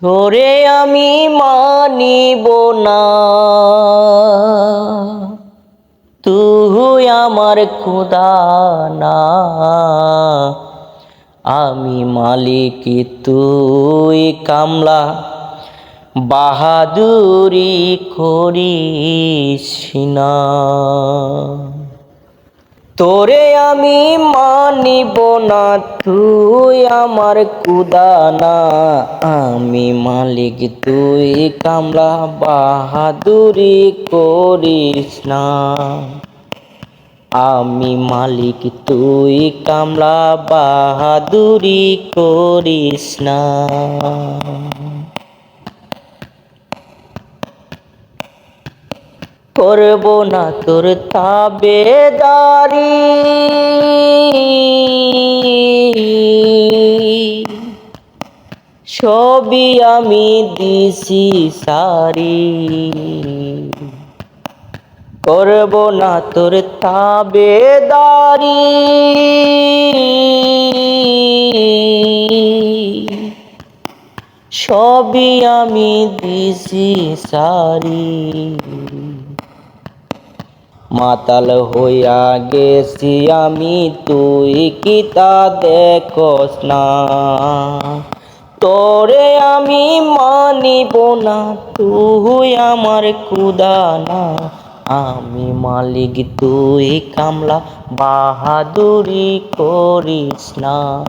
তোরে আমি মানিব না। তুই আমার খুদা না। আমি মালিক, তুই কামলা। বাহাদুরি করিস না। তোরে আমি মানিব না, তুই আমার কুদা না আমি মালিক, তুই কামলা, বাহাদুরি করিস না। আমি মালিক, তুই কামলা, বাহাদুরি করিস না। করব না তোর তাবেদারি। সবই আমি দিছি সারি। করব না তোর তাবেদারি। সবই আমি দিছি সারি। মাতাল হইয়া গেছি আমি, তুই কি তা দেখস না? তোরে আমি মানিব না, তুই আমার কুদা না। আমি মালিক, তুই কামলা, বাহাদুরি করিস না।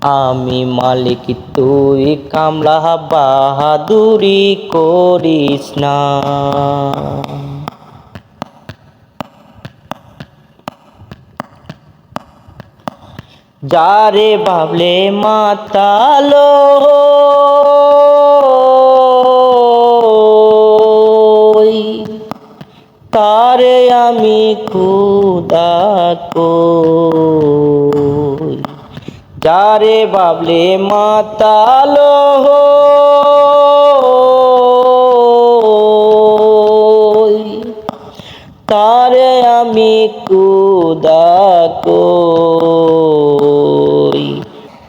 আমি মালিক, তুই কামলা, বাহাদুরি করিস না। যারে বাবলে মাতালো তারে আমি খুদা কই। যারে বাবলে মাতালো তারে আমি কুদা কই।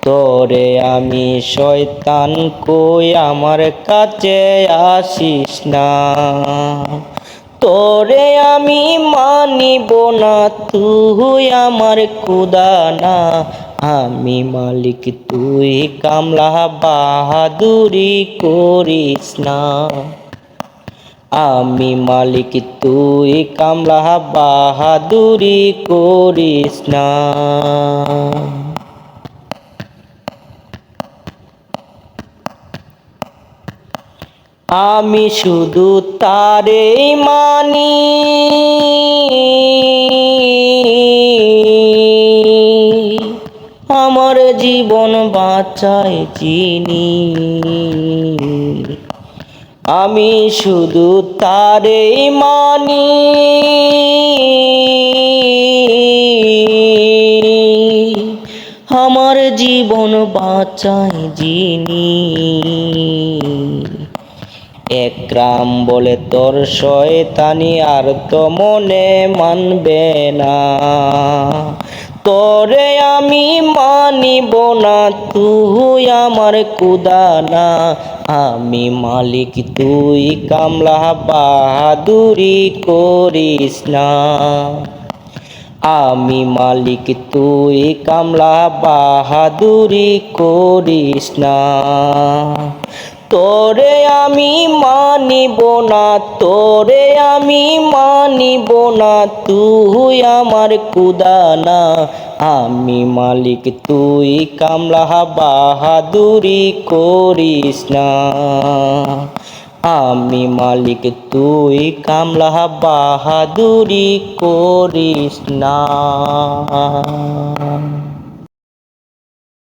তোরে আমি শয়তান কই আমার কাছে আসিস না। তোরে আমি মানিব না, তুই আমার কুদা না আমি মালিক, তুই কামলা, বাহাদুরি করিস না। আমি মালিক, তুই কামলা, বাহাদুরি করিস না। আমি শুধু তারেই মানি। আমার জীবন বাঁচায় চিনি। আমি শুধু তারেই মানি। আমার জীবন বাঁচায় যিনি একরাম বলে তোর শয়তানি আর তো মনে মানবে না। তোরে আমি মানিব না, তুই আমার কুদা না আমি মালিক, তুই কামলা, বাহাদুরি করিস না। আমি মালিক, তুই কামলা, বাহাদুরি করিস না। তোরে আমি মানিব না, তোরে আমি মানিব না, তুই আমার কুদা না আমি মালিক, তুই কামলা, বাহাদুরি করিস না। আমি মালিক, তুই কামলা, বাহাদুরি করিস না।